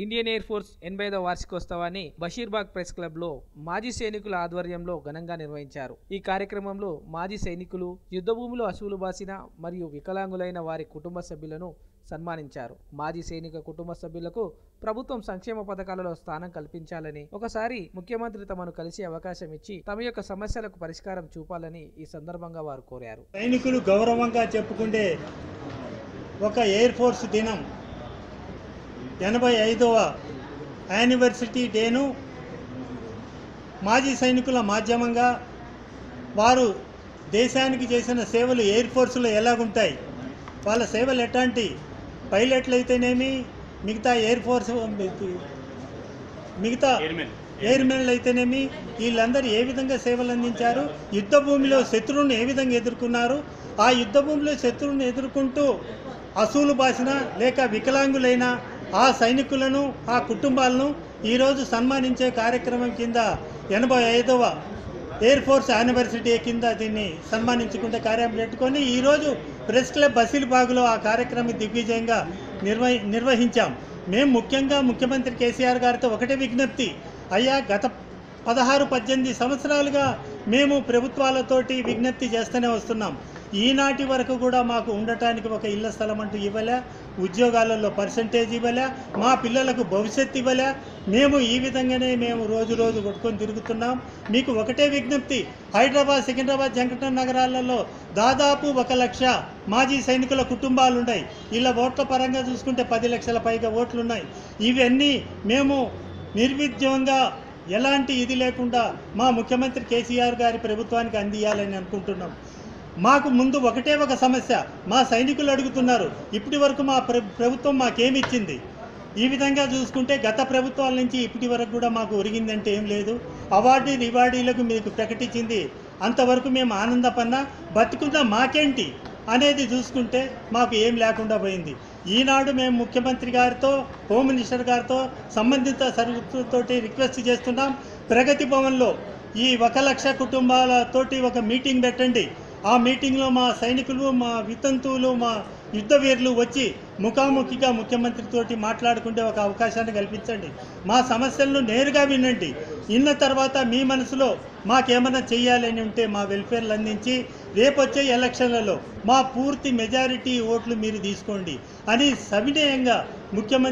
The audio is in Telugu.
ఇండియన్ ఎయిర్ ఫోర్స్ ఎనభై ఐదవ వార్షికోత్సవాన్ని బషీర్బాగ్ ప్రెస్ క్లబ్లో మాజీ సైనికుల ఆధ్వర్యంలో ఘనంగా నిర్వహించారు. ఈ కార్యక్రమంలో మాజీ సైనికులు యుద్ధభూమిలో అసువులు బాసిన మరియు వికలాంగులైన వారి కుటుంబ సభ్యులను సన్మానించారు. మాజీ సైనిక కుటుంబ సభ్యులకు ప్రభుత్వం సంక్షేమ పథకాలలో స్థానం కల్పించాలని ఒకసారి ముఖ్యమంత్రి తమను కలిసే అవకాశం ఇచ్చి తమ యొక్క సమస్యలకు పరిష్కారం చూపాలని ఈ సందర్భంగా వారు కోరారు. సైనికులు గౌరవంగా చెప్పుకుంటే ఒక ఎయిర్ ఫోర్స్ దినం ఎనభై ఐదవ యానివర్సిటీ డేను మాజీ సైనికుల మాధ్యమంగా వారు దేశానికి చేసిన సేవలు ఎయిర్ ఫోర్స్లో ఎలాగుంటాయి? వాళ్ళ సేవలు ఎట్లాంటి? పైలట్లు అయితేనేమి? మిగతా ఎయిర్ ఫోర్స్ మిగతా ఎయిర్మెన్లు అయితేనేమి? వీళ్ళందరూ ఏ విధంగా సేవలు అందించారు? యుద్ధ భూమిలో శత్రువుని ఏ విధంగా ఎదుర్కొన్నారు? ఆ యుద్ధ భూమిలో శత్రువుని ఎదుర్కొంటూ అసూలు బాసిన లేక వికలాంగులైన ఆ సైనికులను ఆ కుటుంబాలను ఈరోజు సన్మానించే కార్యక్రమం కింద ఎనభై ఐదవ ఎయిర్ ఫోర్స్ యానివర్సిటీ కింద దీన్ని సన్మానించుకుంటే కార్యం పెట్టుకొని ఈరోజు ప్రెస్ క్లబ్ బసిల్బాగ్లో ఆ కార్యక్రమం దిగ్విజయంగా నిర్వహి నిర్వహించాం. మేము ముఖ్యంగా ముఖ్యమంత్రి కేసీఆర్ గారితో ఒకటే విజ్ఞప్తి. అయ్యా గత పదహారు పద్దెనిమిది సంవత్సరాలుగా మేము ప్రభుత్వాలతోటి విజ్ఞప్తి చేస్తూనే వస్తున్నాం. ఈనాటి వరకు కూడా మాకు ఉండటానికి ఒక ఇళ్ళ స్థలం అంటూ ఇవ్వలే ఉద్యోగాలలో పర్సంటేజ్ ఇవ్వలే మా పిల్లలకు భవిష్యత్తు ఇవ్వలే. మేము ఈ విధంగానే మేము రోజు రోజు కొట్టుకొని తిరుగుతున్నాం. మీకు ఒకటే విజ్ఞప్తి హైదరాబాద్ సికింద్రాబాద్ జంకటన్ నగరాలలో దాదాపు ఒక లక్ష మాజీ సైనికుల కుటుంబాలు ఉన్నాయి ఇలా ఓట్ల పరంగా చూసుకుంటే పది లక్షల పైగా ఓట్లు ఉన్నాయి ఇవన్నీ మేము నిర్విద్యంగా ఎలాంటి ఇది లేకుండా మా ముఖ్యమంత్రి కేసీఆర్ గారి ప్రభుత్వానికి అందియాలని అనుకుంటున్నాం. మాకు ముందు ఒకటే ఒక సమస్య. మా సైనికులు అడుగుతున్నారు ఇప్పటి వరకు మా ప్రభుత్వం మాకేమిచ్చింది ఈ విధంగా చూసుకుంటే గత ప్రభుత్వాల నుంచి ఇప్పటి వరకు కూడా మాకు ఒరిగిందంటే ఏం లేదు. అవార్డు రివార్డీలకు మీకు ప్రకటించింది. అంతవరకు మేము ఆనందపన్నా బతుకున్న మాకేంటి అనేది చూసుకుంటే మాకు ఏం లేకుండా పోయింది. ఈనాడు మేము ముఖ్యమంత్రి గారితో హోమ్ మినిస్టర్ గారితో సంబంధిత సర్వీసులతోటి రిక్వెస్ట్ చేస్తున్నాం. ప్రగతి భవన్లో ఈ ఒక లక్ష కుటుంబాలతోటి ఒక మీటింగ్ పెట్టండి. ఆ మీటింగ్లో మా సైనికులు మా వితంతువులు మా యుద్ధ వీరులు వచ్చి ముఖాముఖిగా ముఖ్యమంత్రితోటి మాట్లాడుకుంటే ఒక అవకాశాన్ని కల్పించండి. మా సమస్యలను నేరుగా వినండి. విన్న తర్వాత మీ మనసులో మాకేమైనా చేయాలని ఉంటే మా వెల్ఫేర్లు అందించి రేపొచ్చే ఎలక్షన్లలో మా పూర్తి మెజారిటీ ఓట్లు మీరు తీసుకోండి అని సవినయంగా ముఖ్యమంత్రి